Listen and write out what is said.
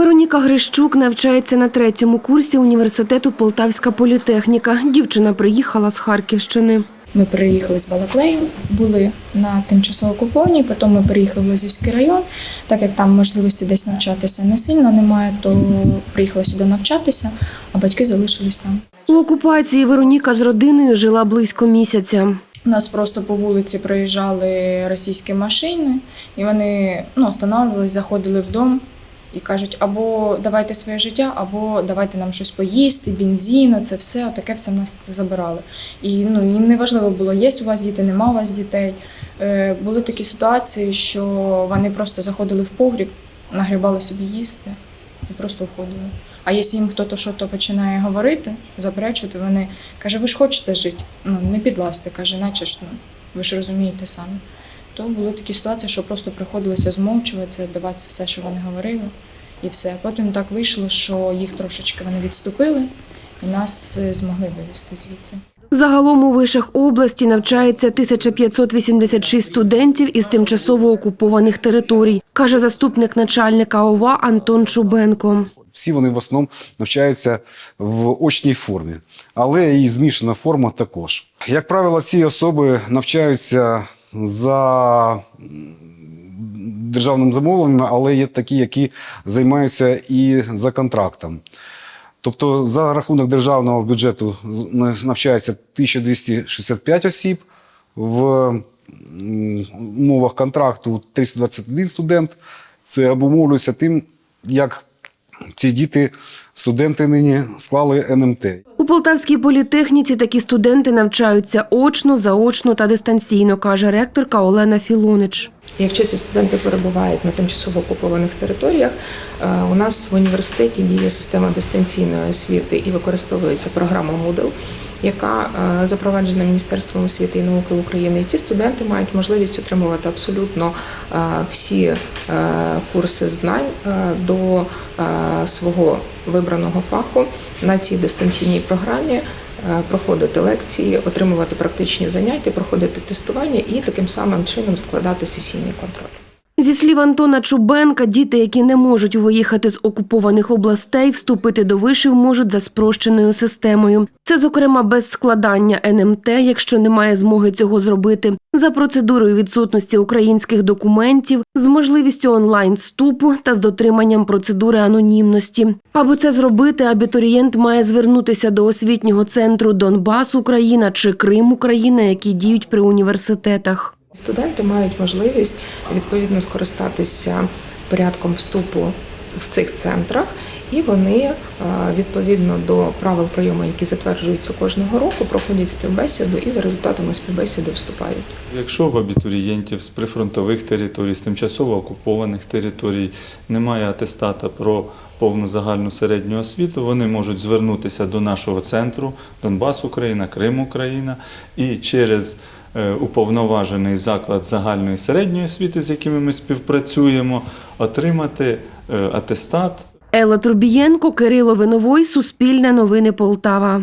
Вероніка Грищук навчається на третьому курсі університету Полтавська політехніка. Дівчина приїхала з Харківщини. Ми переїхали з Балаклею, були на тимчасово окупованій, потім ми переїхали в Лозівський район. Так як там можливості десь навчатися не сильно немає, то приїхали сюди навчатися, а батьки залишились там. У окупації Вероніка з родиною жила близько місяця. У нас просто по вулиці проїжджали російські машини, і вони ну, останавливались, заходили в дом і кажуть, або давайте своє життя, або давайте нам щось поїсти, бензину, це все, таке все в нас забирали. І ну, їм не важливо було, є у вас діти, нема у вас дітей. Е, були такі ситуації, що вони просто заходили в погріб, нагрібали собі їсти і просто уходили. А якщо їм хтось щось починає говорити, заперечувати, вони каже, ви ж хочете жити, ну не підлазьте, каже, наче ж ну, ви ж розумієте самі. То були такі ситуації, що просто приходилося змовчуватися, давати все, що вони говорили, і все. Потім так вийшло, що їх трошечки вони відступили і нас е, змогли вивезти звідти. Загалом у вишах області навчається 1586 студентів із тимчасово окупованих територій, каже заступник начальника ОВА Антон Чубенко. Всі вони в основному навчаються в очній формі, але і змішана форма також. Як правило, ці особи навчаються за державним замовленням, але є такі, які займаються і за контрактом. Тобто за рахунок державного бюджету навчається 1265 осіб, в умовах контракту 321 студент. Це обумовлюється тим, як ці діти, студенти нині склали НМТ. Полтавській політехніці такі студенти навчаються очно, заочно та дистанційно, каже ректорка Олена Філонич. Якщо ці студенти перебувають на тимчасово окупованих територіях, е, у нас в університеті діє система дистанційної освіти і використовується програма Moodle, яка е, запроваджена Міністерством освіти і науки України. І ці студенти мають можливість отримувати абсолютно е, всі курси знань до свого вибраного фаху на цій дистанційній програмі проходити лекції, отримувати практичні заняття, проходити тестування і таким самим чином складати сесійний контроль. Зі слів Антона Чубенка, діти, які не можуть виїхати з окупованих областей, вступити до вишів можуть за спрощеною системою. Це, зокрема, без складання НМТ, якщо немає змоги цього зробити, за процедурою відсутності українських документів, з можливістю онлайн вступу та з дотриманням процедури анонімності. Аби це зробити, абітурієнт має звернутися до освітнього центру Донбас Україна чи Крим Україна, які діють при університетах. Студенти мають можливість відповідно скористатися порядком вступу в цих центрах, і вони е, відповідно до правил прийому, які затверджуються кожного року, проходять співбесіду і за результатами співбесіди вступають. Якщо в абітурієнтів з прифронтових територій, з тимчасово окупованих територій немає атестата про повну загальну середню освіту, вони можуть звернутися до нашого центру Донбас Україна, Крим Україна і через уповноважений заклад загальної середньої освіти, з якими ми співпрацюємо, отримати е, атестат Елла Трубієнко, Кирило Виновой, Суспільне новини Полтава.